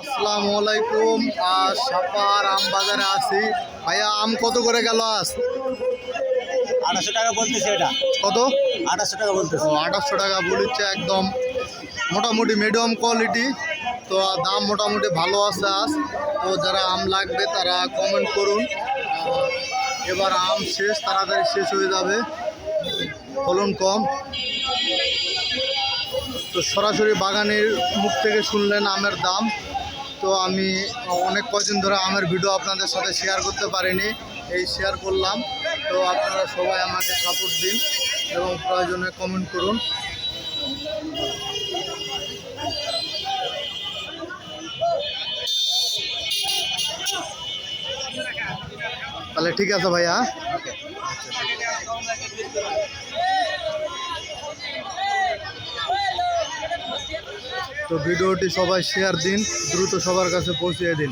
আসসালামু আলাইকুম। আজ সাপার আম বাজারে আছি। ভাইয়া আম কত করে গেল আজ? আঠাশশো টাকা বলতেছে এটা। কত? আঠাশশো টাকা বলতেছে। আঠাশশো টাকা বলেছে একদম মোটামুটি মিডিয়াম কোয়ালিটি তো দাম মোটামুটি ভালো আছে আজ। তো যারা আম লাগবে তারা কমেন্ট করুন। এবার আম শেষ তাড়াতাড়ি শেষ হয়ে যাবে। ফলন কম। তো সরাসরি বাগানের মুখ থেকে শুনলেন আমের দাম। তো আমি অনেক কয়দিন ধরে আমের ভিডিও আপনাদের সাথে শেয়ার করতে পারিনি, এই শেয়ার করলাম। তো আপনারা সবাই আমাকে সাপোর্ট দিন এবং প্রয়োজনে কমেন্ট করুন। তাহলে ঠিক আছে ভাইয়া। তো ভিডিওটি সবাই শেয়ার দিন দ্রুত সবার কাছে পৌঁছিয়ে দিন।